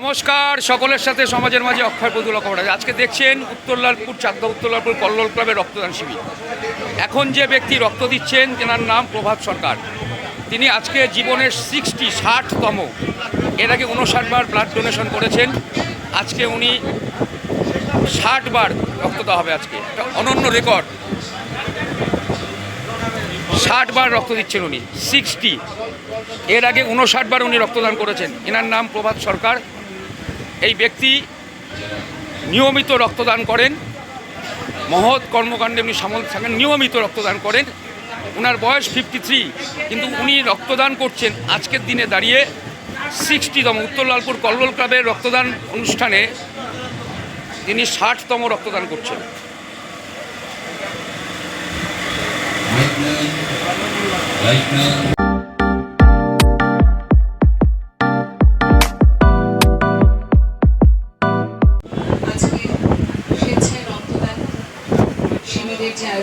নমস্কার, সকলের সাথে সমাজের মাঝে অক্ষয় প্রদুল কমরাজ আজকে দেখছেন উত্তরলালপুর চাকদা উত্তরলালপুর কল্লোল ক্লাবের রক্তদান শিবির। এখন যে ব্যক্তি রক্ত দিচ্ছেন, তেনার নাম প্রভাত সরকার। তিনি আজকে জীবনের সিক্সটি ষাটতম। এর আগে উনষাট বার ব্লাড ডোনেশন করেছেন। আজকে উনি ষাট বার রক্ত দেওয়া হবে আজকে। একটা অনন্য রেকর্ড ষাট বার রক্ত দিচ্ছেন উনি সিক্সটি এর আগে উনষাট বার উনি রক্তদান করেছেন। এনার নাম প্রভাত সরকার। এই ব্যক্তি নিয়মিত রক্তদান করেন মহৎ কর্মকাণ্ডে উনি সামল থাকেন নিয়মিত রক্তদান করেন। ওনার বয়স ফিফটি থ্রি কিন্তু উনি রক্তদান করছেন আজকের দিনে দাঁড়িয়ে সিক্সটিতম উত্তরলালপুর কল্লোল ক্লাবের রক্তদান অনুষ্ঠানে তিনি ষাটতম রক্তদান করছেন। Right now,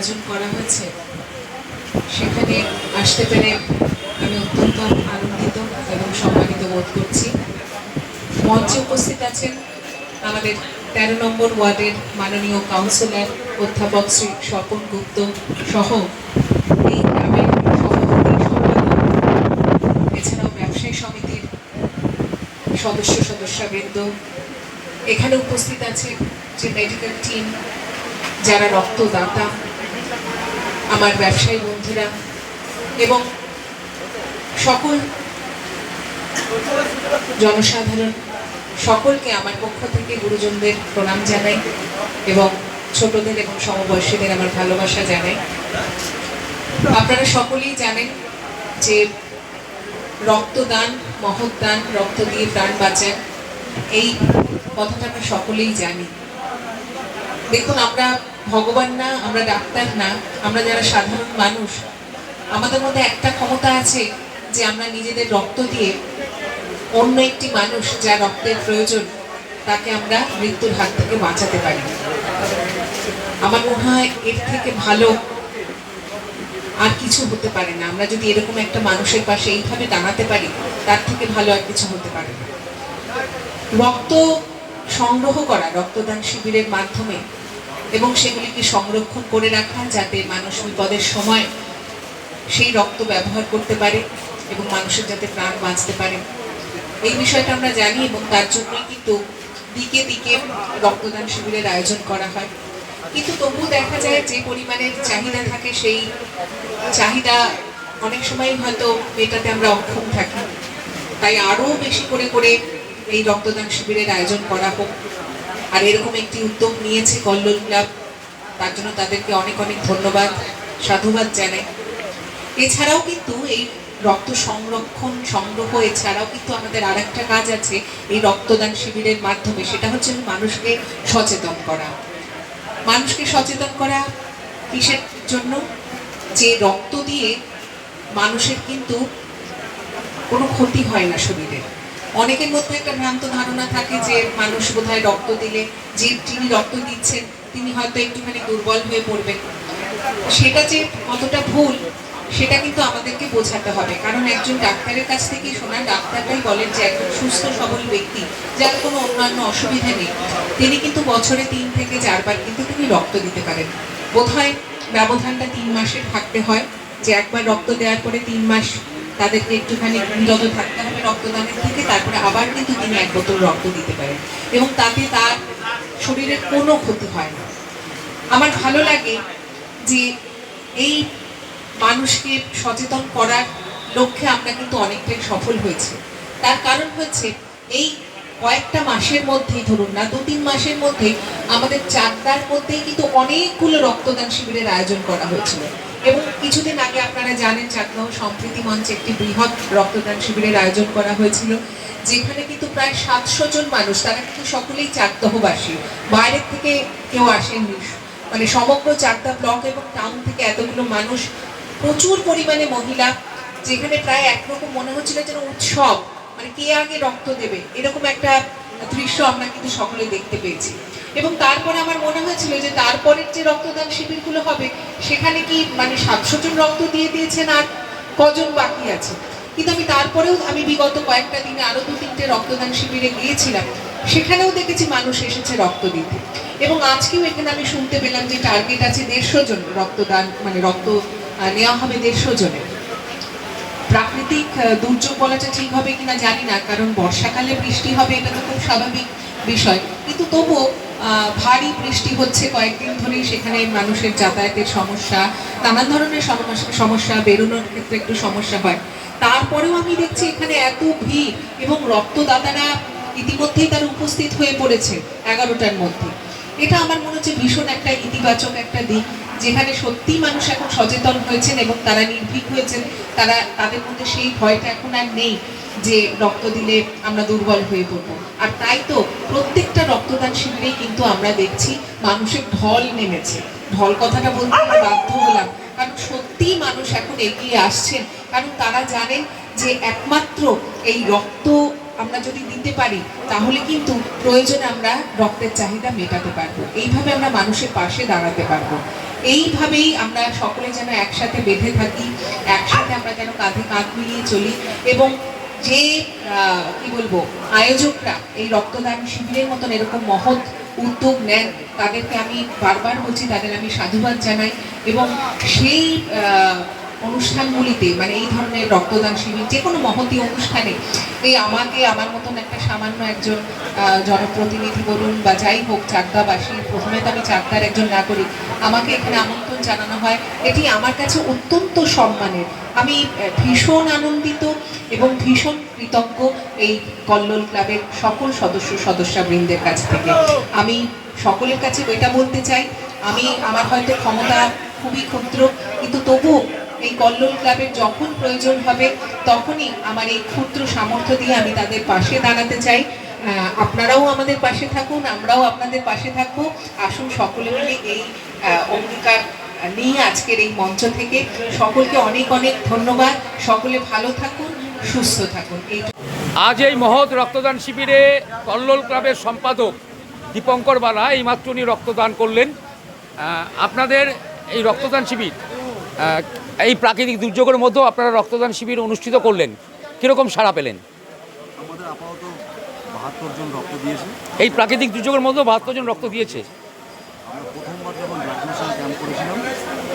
আয়োজন করা হয়েছে, সেখানে আসতে পেরে আমি অত্যন্ত আনন্দিত এবং সম্মানিত বোধ করছি। মঞ্চে উপস্থিত আছেন আমাদের তেরো নম্বর ওয়ার্ডের মাননীয় কাউন্সিলর অধ্যাপক শ্রী স্বপন গুপ্ত সহ এই গ্রামের সভাপতি সম্পাদক, এছাড়াও ব্যবসায়ী সমিতির সদস্য সদস্যবৃন্দ। এখানে উপস্থিত আছে যে মেডিকেল টিম যারা রক্তদাতা আমার ব্যবসায়ী বন্ধুরা এবং সকল জনসাধারণ, সকলকে আমার পক্ষ থেকে গুরুজনদের প্রণাম জানাই এবং ছোটদের এবং সমবয়সীদের আমার ভালোবাসা জানাই। আপনারা সকলেই জানেন যে রক্তদান, মহৎদান, রক্ত দিয়ে প্রাণ বাঁচান, এই কথাটা আমরা সকলেই জানি। দেখুন, আমরা ভগবান না, আমরা ডাক্তার না, আমরা যারা সাধারণ মানুষ, আমাদের মধ্যে একটা ক্ষমতা আছে যে আমরা নিজেদের রক্ত দিয়ে অন্য একটি মানুষ যা রক্তের প্রয়োজন, তাকে আমরা মৃত্যুর হাত থেকে বাঁচাতে পারি। আমার মনে হয় এর থেকে ভালো আর কিছু হতে পারে না। আমরা যদি এরকম একটা মানুষের পাশে এইভাবে দাঁড়াতে পারি, তার থেকে ভালো আর কিছু হতে পারে না। রক্ত সংগ্রহ করা, রক্তদান শিবিরের মাধ্যমে এবং সেগুলিকে সংরক্ষণ করে রাখা যাতে মানুষ বিপদের সময় সেই রক্ত ব্যবহার করতে পারে এবং মানুষের যাতে প্রাণ বাঁচতে পারে। এই বিষয়টা আমরা জানি এবং তার জন্যই কিন্তু দিকে দিকে রক্তদান শিবিরের আয়োজন করা হয়। কিন্তু তবুও দেখা যায় যে পরিমাণের চাহিদা থাকে, সেই চাহিদা অনেক সময় হয়তো মেটাতে আমরা অক্ষম থাকি। তাই আরও বেশি করে করে এই রক্তদান শিবিরের আয়োজন করা হোক। আর এরকম একটি উদ্যোগ নিয়েছে কল্লোল ক্লাব, তার জন্য তাদেরকে অনেক অনেক ধন্যবাদ, সাধুবাদ জানাই। এছাড়াও কিন্তু এই রক্ত সংরক্ষণ সংগ্রহ, এছাড়াও কিন্তু আমাদের আরেকটা কাজ আছে এই রক্তদান শিবিরের মাধ্যমে, সেটা হচ্ছে মানুষকে সচেতন করা। মানুষকে সচেতন করা কিসের জন্য? যে রক্ত দিয়ে মানুষের কিন্তু কোনো ক্ষতি হয় না শরীরে। অনেকের মধ্যে একটা ভ্রান্ত ধারণা থাকে যে মানুষ বোধহয় রক্ত দিলে, যে যিনি রক্ত দিচ্ছেন, তিনি হয়তো একটুখানি দুর্বল হয়ে পড়বেন। সেটা যে কতটা ভুল, সেটা কিন্তু আমাদেরকে বোঝাতে হবে। কারণ একজন ডাক্তারের কাছ থেকে শোনা ডাক্তাররাই বলেন যে একজন সুস্থ, সবল ব্যক্তি, যার কোনো অন্যান্য অসুবিধা নেই। তিনি কিন্তু বছরে তিন থেকে চারবার কিন্তু তিনি রক্ত দিতে পারেন। বোধহয় ব্যবধানটা তিন মাসে থাকতে হয়, যে একবার রক্ত দেওয়ার পরে তিন মাস তাদেরকে একটুখানি বিরত থাকতে হবে রক্তদানের থেকে, তারপরে আবার কিন্তু তিনি এক বোতল রক্ত দিতে পারেন। এবং তাতে তার শরীরের কোনো ক্ষতি হয় না। আমার ভালো লাগে যে এই মানুষকে সচেতন করার লক্ষ্যে আমরা কিন্তু অনেকটাই সফল হয়েছি। তার কারণ হচ্ছে, এই কয়েকটা মাসের মধ্যেই, ধরুন না দু তিন মাসের মধ্যে আমাদের চাকদার মধ্যেই কিন্তু অনেকগুলো রক্তদান শিবিরের আয়োজন করা হয়েছিল। এবং কিছুদিন আগে আপনারা জানেন চাকদাহ সম্প্রীতি মঞ্চে একটি বৃহৎ রক্তদান শিবিরের আয়োজন করা হয়েছিল, যেখানে কিন্তু প্রায় সাতশো জন মানুষ, তারা কিন্তু সকলেই চাকদহবাসী। বাইরের থেকে কেউ আসেননি। মানে সমগ্র চাকদা ব্লক এবং টাউন থেকে এতগুলো মানুষ, প্রচুর পরিমাণে মহিলা, যেখানে প্রায় একরকম মনে হচ্ছিল যেন উৎসব মানে কে আগে রক্ত দেবে, এরকম একটা দৃশ্য আমরা কিন্তু সকলে দেখতে পেয়েছি। এবং তারপরে আমার মনে হয়েছিল যে তারপরের যে রক্তদান শিবিরগুলো হবে, সেখানে কি মানে সাতশো জন রক্ত দিয়ে দিয়েছেন আর কজন বাকি আছে? কিন্তু আমি তারপরেও আমি বিগত কয়েকটা দিনে আরও দু তিনটে রক্তদান শিবিরে গিয়েছিলাম, সেখানেও দেখেছি মানুষ এসেছে রক্ত দিতে। এবং আজকেও এখানে আমি শুনতে পেলাম যে টার্গেট আছে দেড়শো জন রক্তদান মানে রক্ত নেওয়া হবে দেড়শো জনের। প্রাকৃতিক দুর্যোগ বলাটা ঠিক হবে কিনা জানি না, কারণ বর্ষাকালে বৃষ্টি হবে এটা তো খুব স্বাভাবিক বিষয়। কিন্তু তবুও ভারী বৃষ্টি হচ্ছে কয়েকদিন ধরেই সেখানে মানুষের যাতায়াতের সমস্যা, নানান ধরনের সমস্যা, বেরোনোর ক্ষেত্রে একটু সমস্যা হয়। তারপরেও আমি দেখছি এখানে এত ভিড় এবং রক্তদাতারা ইতিমধ্যেই তারা উপস্থিত হয়ে পড়েছে এগারোটার মধ্যে। এটা আমার মনে হচ্ছে ভীষণ একটা ইতিবাচক একটা দিক। যেখানে সত্যি মানুষ এখন সচেতন হয়েছেন এবং তারা নির্ভীক হয়েছেন, তারা, তাদের মধ্যে সেই ভয়টা এখন আর নেই যে রক্ত দিলে আমরা দুর্বল হয়ে পড়ব। আর তাই তো প্রত্যেকটা রক্তদান শিবিরেই কিন্তু আমরা দেখছি মানুষের ঢল নেমেছে। ঢল কথাটা বলতে আমি বাধ্য হলাম। কারণ সত্যিই মানুষ এখন এগিয়ে আসছেন। কারণ তারা জানেন যে একমাত্র এই রক্ত আমরা যদি দিতে পারি, তাহলে কিন্তু প্রয়োজনে আমরা রক্তের চাহিদা মেটাতে পারব। এইভাবে আমরা মানুষের পাশে দাঁড়াতে পারব। এইভাবেই আমরা সকলে যেন একসাথে বেঁধে থাকি, একসাথে আমরা যেন কাঁধে কাঁধ মিলিয়ে চলি এবং যে কি বলব, আয়োজকরা এই রক্তদান শিবিরের মতন এরকম মহৎ উদ্যোগ নেন, তাদেরকে আমি বারবার বলছি, তাদের আমি সাধুবাদ জানাই এবং সেই অনুষ্ঠানগুলিতে মানে এই ধরনের রক্তদান শিবির, যে কোনো মহতি অনুষ্ঠানে, এই আমাকে আমার মতন একটা সামান্য একজন জনপ্রতিনিধি বলুন বা যাই হোক, চাকদাবাসী, প্রথমে তো আমি চাকদার একজন নাগরিক, আমাকে এখানে আমন্ত্রণ জানানো হয়। এটি আমার কাছে অত্যন্ত সম্মানের। আমি ভীষণ আনন্দিত এবং ভীষণ কৃতজ্ঞ এই কল্লোল ক্লাবের সকল সদস্য সদস্যবৃন্দের কাছ থেকে। আমি সকলের কাছে এটা বলতে চাই, আমি, আমার হয়তো ক্ষমতা খুবই ক্ষুদ্র, কিন্তু তবুও এই কল্লোল ক্লাবের যখন প্রয়োজন হবে, তখনই আমার এই ক্ষুদ্র সামর্থ্য দিয়ে আমি তাদের পাশে দাঁড়াতে চাই। আপনারাও আমাদের পাশে থাকুন, আমরাও আপনাদের পাশে থাকব। আসুন সকলে মিলে এই অঙ্গীকার নিয়ে আজকের এই মঞ্চ থেকে। সকলকে অনেক অনেক ধন্যবাদ। সকলে ভালো থাকুন, সুস্থ থাকুন। এই আজ এই মহৎ রক্তদান শিবিরে কল্লোল ক্লাবের সম্পাদক দীপঙ্কর বালা এইমাত্র উনি রক্তদান করলেন। আপনাদের এই রক্তদান শিবির এই প্রাকৃতিক দুর্যোগের মধ্যেও আপনারা রক্তদান শিবির অনুষ্ঠিত করলেন। কীরকম সাড়া পেলেন? আমাদের আপাতত বাহাত্তর জন রক্ত দিয়েছে। এই প্রাকৃতিক দুর্যোগের মধ্যেও বাহাত্তর জন রক্ত দিয়েছে। আমরা প্রথমবার যখন ব্লাড ক্যাম্প করেছিলাম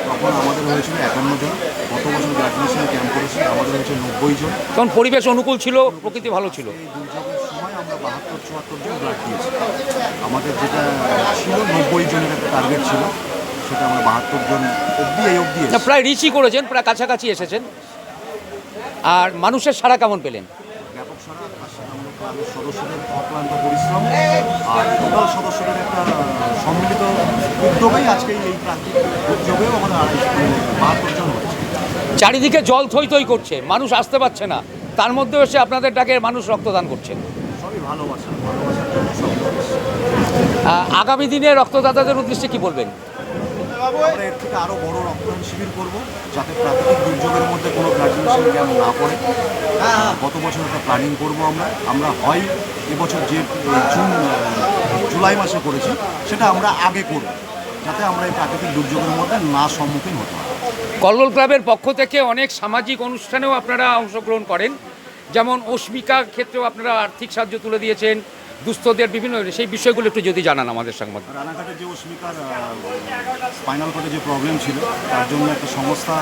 তখন আমাদের হয়েছিল একান্ন জন। গত বছর ব্লাড ক্যাম্প করেছি আমাদের হয়েছে নব্বই জন। তখন পরিবেশ অনুকূল ছিল প্রকৃতি ভালো ছিল। এই দুর্যোগের সময় আমরা বাহাত্তর চুয়াত্তর জন ব্লাড দিয়েছি। আমাদের যেটা ছিল নব্বই জনের একটা টার্গেট ছিল। সেটা আমরা বাহাত্তর জন অবধি এই অবধি প্রায় রিচই করেছেন প্রায় কাছাকাছি এসেছেন। আর মানুষের সাড়া কেমন পেলেন? ব্যাপক সারা আমাদের ক্লাবের সদস্যদের অক্লান্ত পরিশ্রম আর টোটাল সদস্যদের একটা সম্মিলিত উদ্যোগেই আজকে এই প্রাকৃতিক দুর্যোগেও আমাদের আড়াইশো বাহাত্তর জন চারিদিকে জল থই থই করছে মানুষ আসতে পারছে না। তার মধ্যেও এসে আপনাদের ডাকে মানুষ রক্তদান করছেন। সবই ভালোবাসা ভালোবাসার জন্য আগামী দিনে রক্তদাতাদের উদ্দেশ্যে কি বলবেন? আমরা এর থেকে আরও বড় রক্তদান শিবির করব যাতে প্রাকৃতিক দুর্যোগের মধ্যে কোনো ডোনেশন ক্যাম্প না পড়ে। আহ, গত বছর একটা প্ল্যানিং করব আমরা। আমরা হয় এবছর যে জুন জুলাই মাসে করেছি সেটা আমরা আগে করব যাতে আমরা এই প্রাকৃতিক দুর্যোগের মধ্যে না সম্মুখীন হতে হয়। কল্লোল ক্লাবের পক্ষ থেকে অনেক সামাজিক অনুষ্ঠানেও আপনারা অংশগ্রহণ করেন। যেমন অস্মিকা ক্ষেত্রেও আপনারা আর্থিক সাহায্য তুলে দিয়েছেন দুস্থদের বিভিন্ন সেই বিষয়গুলো একটু যদি জানান আমাদের সংবাদ রানাঘাটে যে যে প্রবলেম ছিল, তার জন্য একটা সংস্থা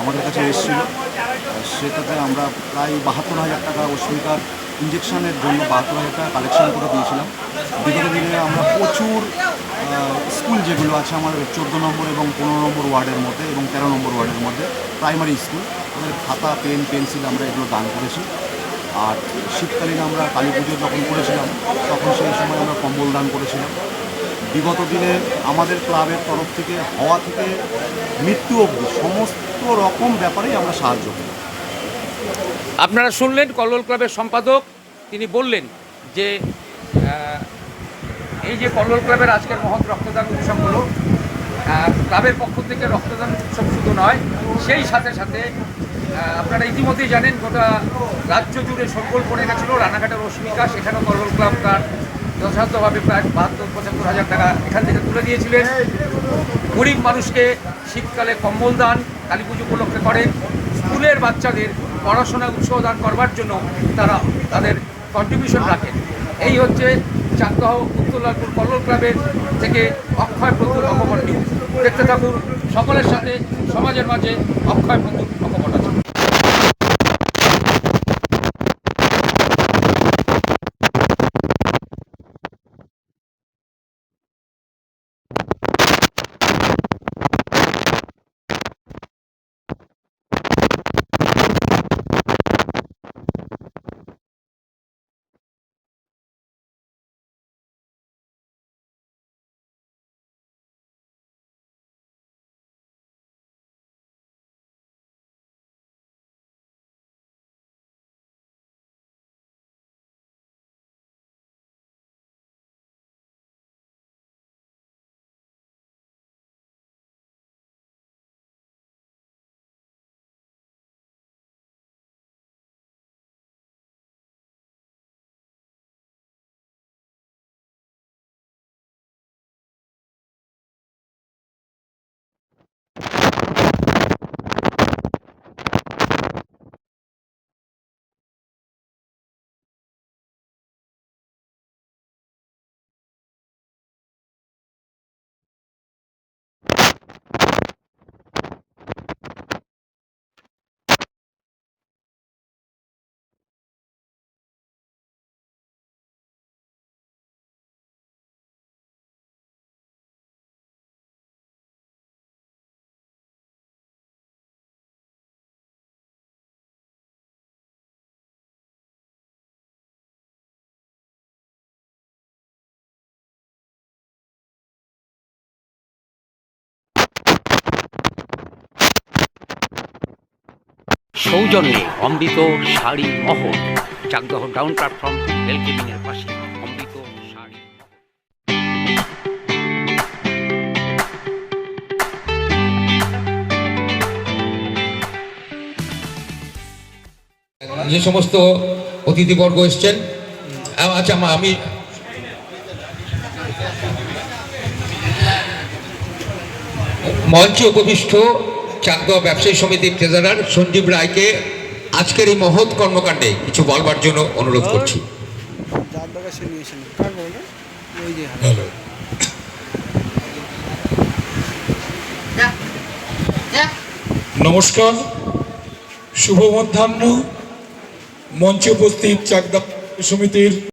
আমাদের কাছে এসেছিল। সেটাতে আমরা প্রায় বাহাত্তর হাজার টাকা অস্মিকার ইঞ্জেকশনের জন্য বাহাত্তর হাজার টাকা কালেকশন করে দিয়েছিলাম। বিগত দিনে আমরা প্রচুর স্কুল যেগুলো আছে আমাদের চোদ্দ নম্বর এবং পনেরো নম্বর ওয়ার্ডের মধ্যে এবং তেরো নম্বর ওয়ার্ডের মধ্যে প্রাইমারি স্কুল তাদের খাতা পেন পেন্সিল আমরা এগুলো দান করেছি। আর শীতকালীন আমরা কালী পুজো যখন করেছিলাম, তখন সেই সময় আমরা কম্বল দান করেছিলাম। বিগত দিনে আমাদের ক্লাবের তরফ থেকে, হওয়া থেকে মৃত্যু অবধি সমস্ত রকম ব্যাপারেই আমরা সাহায্য করি। আপনারা শুনলেন কল্লোল ক্লাবের সম্পাদক, তিনি বললেন যে এই যে কল্লোল ক্লাবের আজকের মহৎ রক্তদান উৎসব হলো ক্লাবের পক্ষ থেকে রক্তদান উৎসব শুধু নয়, সেই সাথে সাথে আপনারা ইতিমধ্যেই জানেন গোটা রাজ্য জুড়ে সফল পড়ে গেছিল, রানাঘাটের অস্মিকা সেখানেও কল্লোল ক্লাব তার যথাযথভাবে প্রায় বাহাত্তর, পঁচাত্তর হাজার টাকা এখান থেকে তুলে দিয়েছিলেন। গরিব মানুষকে শীতকালে কম্বল দান, কালী পুজো উপলক্ষে করেন স্কুলের বাচ্চাদের পড়াশোনা উৎসাহ দান করবার জন্য তারা তাদের কন্ট্রিবিউশন রাখেন এই হচ্ছে চাকদহ উত্তরলালপুর কল্লোল ক্লাবের থেকে অক্ষয় প্রতুল নিউজ দেখতে থাকুন, সকলের সাথে, সমাজের মাঝে অক্ষয় প্রতুল সৌজন্যে অমৃত শাড়ি মহল চাকদহ ডাউন প্ল্যাটফর্ম রেলকেবিনের পাশে অমৃত শাড়ি যে সমস্ত অতিথিবর্গ এসছেন আচ্ছা আমি মঞ্চে উপবিষ্ট চাকদহ ব্যবসায়ী সমিতির ট্রেজারার সঞ্জীব রায়কে আজকের এই মহৎ কর্মকাণ্ডে কিছু বলবার জন্য অনুরোধ করছি। নমস্কার। শুভ মধ্যাহ্ন। মঞ্চে উপস্থিত চাকদা সমিতির